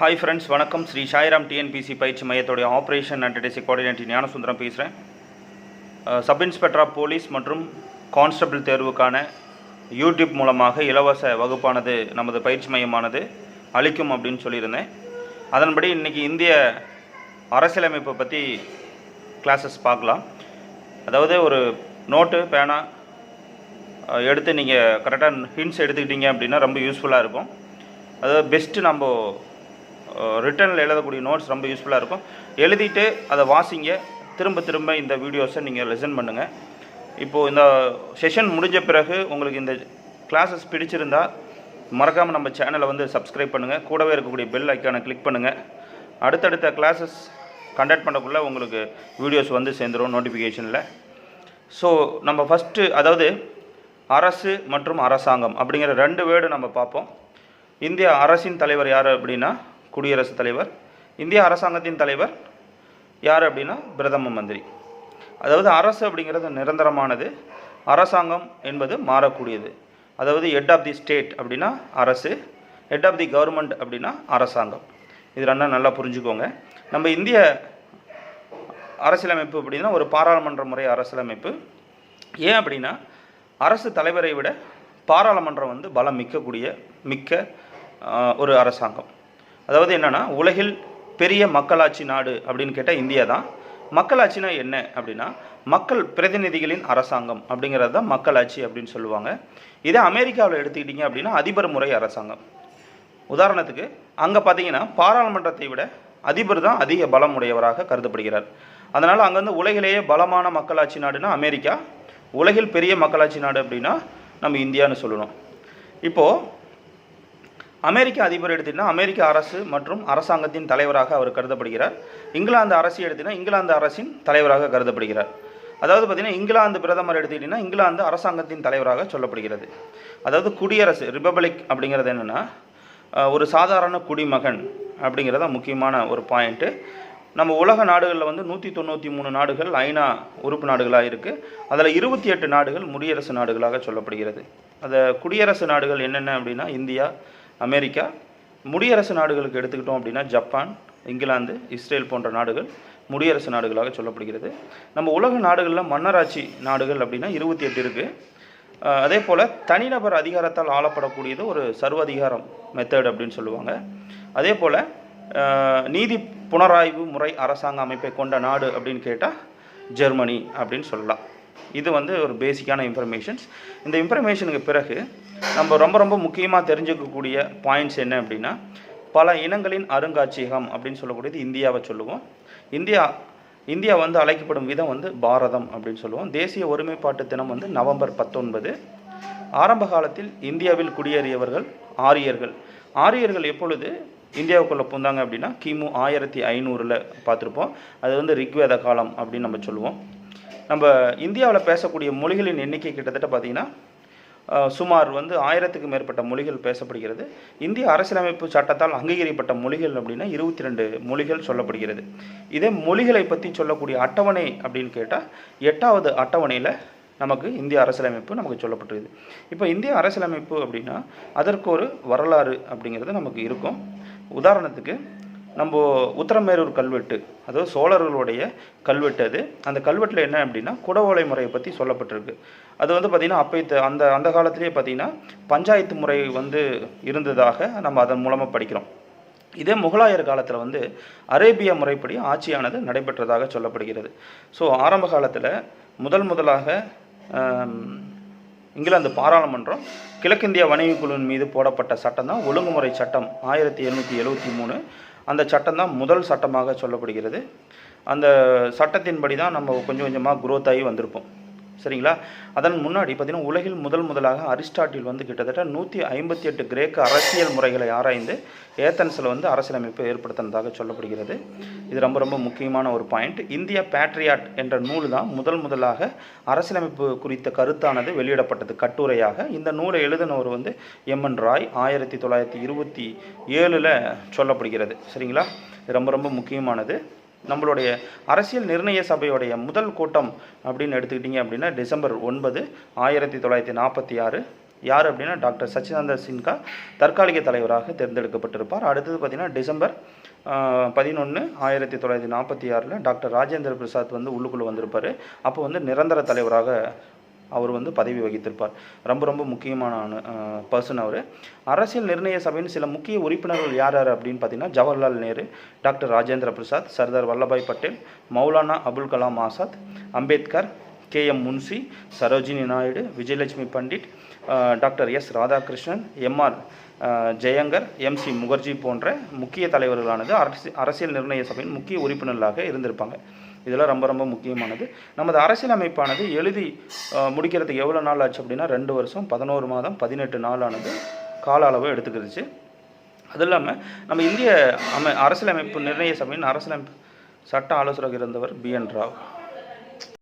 Hi friends வணக்கம். Sri Sairam TNPSC பயிற்சி மையத்துடைய operation and DC coordinator Gnanasundaram பேசுகிறேன் சப் இன்ஸ்பெக்டர் ஆஃப் போலீஸ் மற்றும் கான்ஸ்டபிள் தேர்வுக்கான யூடியூப் மூலமாக இலவச வகுப்பானது நமது பயிற்சி மையமானது அளிக்கும் அப்படின்னு சொல்லியிருந்தேன். அதன்படி இன்றைக்கி இந்திய அரசியலமைப்பை பற்றி கிளாஸஸ் பார்க்கலாம். அதாவது ஒரு நோட்டு பேனா எடுத்து நீங்கள் கரெக்டாக ஹிண்ட்ஸ் எடுத்துக்கிட்டீங்க அப்படின்னா ரொம்ப யூஸ்ஃபுல்லாக இருக்கும். அதாவது பெஸ்ட்டு நம்ம ரிட்டனில் எழுதக்கூடிய நோட்ஸ் ரொம்ப யூஸ்ஃபுல்லாக இருக்கும். எழுதிட்டு அதை வாசிங்க. திரும்ப திரும்ப இந்த வீடியோஸை நீங்கள் லெசன் பண்ணுங்கள் இப்போது இந்த செஷன் முடிஞ்ச பிறகு உங்களுக்கு இந்த கிளாஸஸ் பிடிச்சிருந்தா மறக்காமல் நம்ம சேனலை வந்து சப்ஸ்கிரைப் பண்ணுங்கள் கூடவே இருக்கக்கூடிய பெல் ஐக்கானை கிளிக் பண்ணுங்கள் அடுத்தடுத்த கிளாஸஸ் கண்டக்ட் பண்ணக்குள்ளே உங்களுக்கு வீடியோஸ் வந்து சேர்ந்துடும் நோட்டிஃபிகேஷனில் ஸோ நம்ம ஃபஸ்ட்டு அதாவது அரசு மற்றும் அரசாங்கம் அப்படிங்கிற ரெண்டு வேர்டு நம்ம பார்ப்போம். இந்திய அரசின் தலைவர் யார் அப்படின்னா குடியரசுத் தலைவர் இந்திய அரசாங்கத்தின் தலைவர் யார் அப்படின்னா பிரதம மந்திரி. அதாவது அரசு அப்படிங்கிறது நிரந்தரமானது. அரசாங்கம் என்பது மாறக்கூடியது. அதாவது ஹெட் ஆஃப் தி ஸ்டேட் அப்படின்னா அரசு ஹெட் ஆஃப் தி கவர்மெண்ட் அப்படின்னா அரசாங்கம். இது ரெண்டும் நல்லா புரிஞ்சுக்கோங்க. நம்ம இந்திய அரசியலமைப்பு அப்படின்னா ஒரு பாராளுமன்ற முறை அரசியலமைப்பு. ஏன் அப்படின்னா அரசு தலைவரை விட பாராளுமன்றம் வந்து பலம் மிக்கக்கூடிய மிக்க ஒரு அரசாங்கம். அதாவது என்னென்னா உலகில் பெரிய மக்களாட்சி நாடு அப்படின்னு கேட்டால் இந்தியா தான். மக்களாட்சினா என்ன அப்படின்னா மக்கள் பிரதிநிதிகளின் அரசாங்கம் அப்படிங்கிறது தான் மக்களாட்சி அப்படின்னு சொல்லுவாங்க. இதே அமெரிக்காவில் எடுத்துக்கிட்டிங்க அப்படின்னா அதிபர் முறை அரசாங்கம். உதாரணத்துக்கு அங்கே பார்த்தீங்கன்னா பாராளுமன்றத்தை விட அதிபர் தான் அதிக பலம் உடையவராக கருதப்படுகிறார். அதனால் அங்கே வந்து உலகிலேயே பலமான மக்களாட்சி நாடுனா அமெரிக்கா உலகில் பெரிய மக்களாட்சி நாடு அப்படின்னா நம்ம இந்தியான்னு சொல்லணும். இப்போது அமெரிக்க அதிபர் எடுத்தீங்கன்னா அமெரிக்க அரசு மற்றும் அரசாங்கத்தின் தலைவராக அவர் கருதப்படுகிறார். இங்கிலாந்து அரசு எடுத்தீங்கன்னா இங்கிலாந்து அரசின் தலைவராக கருதப்படுகிறார். அதாவது பார்த்தீங்கன்னா இங்கிலாந்து பிரதமர் எடுத்துக்கிட்டிங்கன்னா இங்கிலாந்து அரசாங்கத்தின் தலைவராக சொல்லப்படுகிறது. அதாவது குடியரசு ரிபப்ளிக் அப்படிங்கிறது என்னென்னா ஒரு சாதாரண குடிமகன் அப்படிங்கிறது தான் முக்கியமான ஒரு பாயிண்ட்டு நம்ம உலக நாடுகளில் வந்து நூற்றி தொண்ணூற்றி மூணு நாடுகள் ஐநா உறுப்பு நாடுகளாக இருக்குது அதில் இருபத்தி எட்டு நாடுகள் முடியரசு நாடுகளாக சொல்லப்படுகிறது. அந்த குடியரசு நாடுகள் என்னென்ன அப்படின்னா இந்தியா அமெரிக்கா முடியரசு நாடுகளுக்கு எடுத்துக்கிட்டோம் அப்படின்னா ஜப்பான் இங்கிலாந்து இஸ்ரேல் போன்ற நாடுகள் முடியரசு நாடுகளாக சொல்லப்படுகிறது. நம்ம உலக நாடுகளில் மன்னராட்சி நாடுகள் அப்படின்னா இருபத்தி எட்டு இருக்குது அதே போல் தனிநபர் அதிகாரத்தால் ஆளப்படக்கூடியது ஒரு சர்வதிகாரம் மெத்தட் அப்படின்னு சொல்லுவாங்க. அதே போல் நீதி புனராய்வு முறை அரசாங்க அமைப்பை கொண்ட நாடு அப்படின்னு கேட்டால் ஜெர்மனி அப்படின்னு சொல்லலாம். இது வந்து ஒரு பேசிக்கான இன்ஃபர்மேஷன்ஸ் இந்த இன்ஃபர்மேஷனுக்கு பிறகு நம்ம ரொம்ப ரொம்ப முக்கியமாக தெரிஞ்சுக்கக்கூடிய பாயிண்ட்ஸ் என்ன அப்படின்னா பல இனங்களின் அருங்காட்சியகம் அப்படின்னு சொல்லக்கூடியது இந்தியாவை சொல்லுவோம். இந்தியா இந்தியா வந்து அழைக்கப்படும் விதம் வந்து பாரதம் அப்படின்னு சொல்லுவோம். தேசிய ஒருமைப்பாட்டு தினம் வந்து நவம்பர் பத்தொன்பது. ஆரம்ப காலத்தில் இந்தியாவில் குடியேறியவர்கள் ஆரியர்கள். ஆரியர்கள் எப்பொழுது இந்தியாவுக்குள்ளே பூந்தாங்க அப்படின்னா கிமு ஆயிரத்தி ஐநூறில் பார்த்துருப்போம். அது வந்து ரிக்வேத காலம் அப்படின்னு நம்ம சொல்லுவோம். நம்ம இந்தியாவில் பேசக்கூடிய மொழிகளின் எண்ணிக்கை கிட்டத்தட்ட பார்த்திங்கன்னா சுமார் வந்து ஆயிரத்துக்கு மேற்பட்ட மொழிகள் பேசப்படுகிறது. இந்திய அரசியலமைப்பு சட்டத்தால் அங்கீகரிக்கப்பட்ட மொழிகள் அப்படின்னா இருபத்தி ரெண்டு மொழிகள் சொல்லப்படுகிறது. இதே மொழிகளை பற்றி சொல்லக்கூடிய அட்டவணை அப்படின்னு கேட்டால் எட்டாவது அட்டவணையில் நமக்கு இந்திய அரசியலமைப்பு நமக்கு சொல்லப்பட்டிருது இப்போ இந்திய அரசியலமைப்பு அப்படின்னா அதற்கு ஒரு வரலாறு அப்படிங்கிறது நமக்கு இருக்கும். உதாரணத்துக்கு நம்ம உத்தரமேரூர் கல்வெட்டு அதாவது சோழர்களுடைய கல்வெட்டு அது. அந்த கல்வெட்டில் என்ன அப்படின்னா குடவோலை முறையை பற்றி சொல்லப்பட்டிருக்கு. அது வந்து பார்த்திங்கன்னா அப்போ அந்த அந்த காலத்திலேயே பார்த்திங்கன்னா பஞ்சாயத்து முறை வந்து இருந்ததாக நம்ம அதன் மூலமாக படிக்கிறோம். இதே முகலாயர் காலத்தில் வந்து அரேபிய முறைப்படி ஆட்சியானது நடைபெற்றதாக சொல்லப்படுகிறது. ஸோ ஆரம்ப காலத்தில் முதல் முதலாக இங்கிலாந்து பாராளுமன்றம் கிழக்கிந்திய வணிக குழுவின் மீது போடப்பட்ட சட்டம் தான் ஒழுங்குமுறை சட்டம் ஆயிரத்தி எழுநூற்றி எழுபத்தி மூணு. அந்த சட்டம் தான் முதல் சட்டமாக சொல்லப்படுகிறது. அந்த சட்டத்தின்படி தான் நம்ம கொஞ்சம் கொஞ்சமாக குரோத் ஆகி வந்திருப்போம். சரிங்களா? அதன் முன்னாடி பார்த்தீங்கன்னா உலகில் முதல் முதலாக அரிஸ்டாட்டில் வந்து கிட்டத்தட்ட நூற்றி ஐம்பத்தி எட்டு கிரேக்க அரசியல் முறைகளை ஆராய்ந்து ஏத்தன்ஸில் வந்து அரசியலமைப்பை ஏற்படுத்தினதாக சொல்லப்படுகிறது. இது ரொம்ப ரொம்ப முக்கியமான ஒரு பாயிண்ட் இந்திய பேட்ரியாட் என்ற நூல் தான் முதல் முதலாக அரசியலமைப்பு குறித்த கருத்தானது வெளியிடப்பட்டது. கட்டுரையாக இந்த நூலை எழுதினவர் வந்து எம்என் ராய். ஆயிரத்தி தொள்ளாயிரத்தி இருபத்தி ஏழில் சொல்லப்படுகிறது. சரிங்களா? இது ரொம்ப ரொம்ப முக்கியமானது. நம்மளுடைய அரசியல் நிர்ணய சபையுடைய முதல் கூட்டம் அப்படின்னு எடுத்துக்கிட்டிங்க அப்படின்னா டிசம்பர் ஒன்பது ஆயிரத்தி தொள்ளாயிரத்தி நாற்பத்தி ஆறு. யார் அப்படின்னா டாக்டர் சச்சிதானந்த சின்ஹா தற்காலிக தலைவராக தேர்ந்தெடுக்கப்பட்டிருப்பார். அடுத்தது பார்த்தீங்கன்னா டிசம்பர் பதினொன்று ஆயிரத்தி தொள்ளாயிரத்தி நாற்பத்தி ஆறில் டாக்டர் ராஜேந்திர பிரசாத் வந்து உள்ளுக்குள்ளே வந்திருப்பார். அப்போ வந்து நிரந்தர தலைவராக அவர் வந்து பதவி வகித்திருப்பார். ரொம்ப ரொம்ப முக்கியமான பர்சன் அவர். அரசியல் நிர்ணய சபையின் சில முக்கிய உறுப்பினர்கள் யார் யார் அப்படின்னு பார்த்தீங்கன்னா Jawaharlal Nehru doctor Rajendra Prasad Sardar Vallabhbhai Patel Maulana Abul Kalam Azad Ambedkar K M Munshi Sarojini Naidu Vijayalakshmi Pandit doctor S Radhakrishnan MR Jayakar MC Mukherjee போன்ற முக்கிய தலைவர்களானது அரசியல் நிர்ணய சபையின் முக்கிய உறுப்பினர்களாக இருந்திருப்பாங்க. இதெல்லாம் ரொம்ப ரொம்ப முக்கியமானது. நமது அரசியலமைப்பானது எழுதி முடிக்கிறதுக்கு எவ்வளோ நாள் ஆச்சு அப்படின்னா ரெண்டு வருஷம் பதினோரு மாதம் பதினெட்டு நாளானது கால அளவு எடுத்துக்கிடுச்சு அது இல்லாமல் நம்ம இந்திய அமை அரசியலமைப்பு நிர்ணய சபையின் அரசியலமைப்பு சட்ட ஆலோசகர் இருந்தவர் பி என் ராவ்.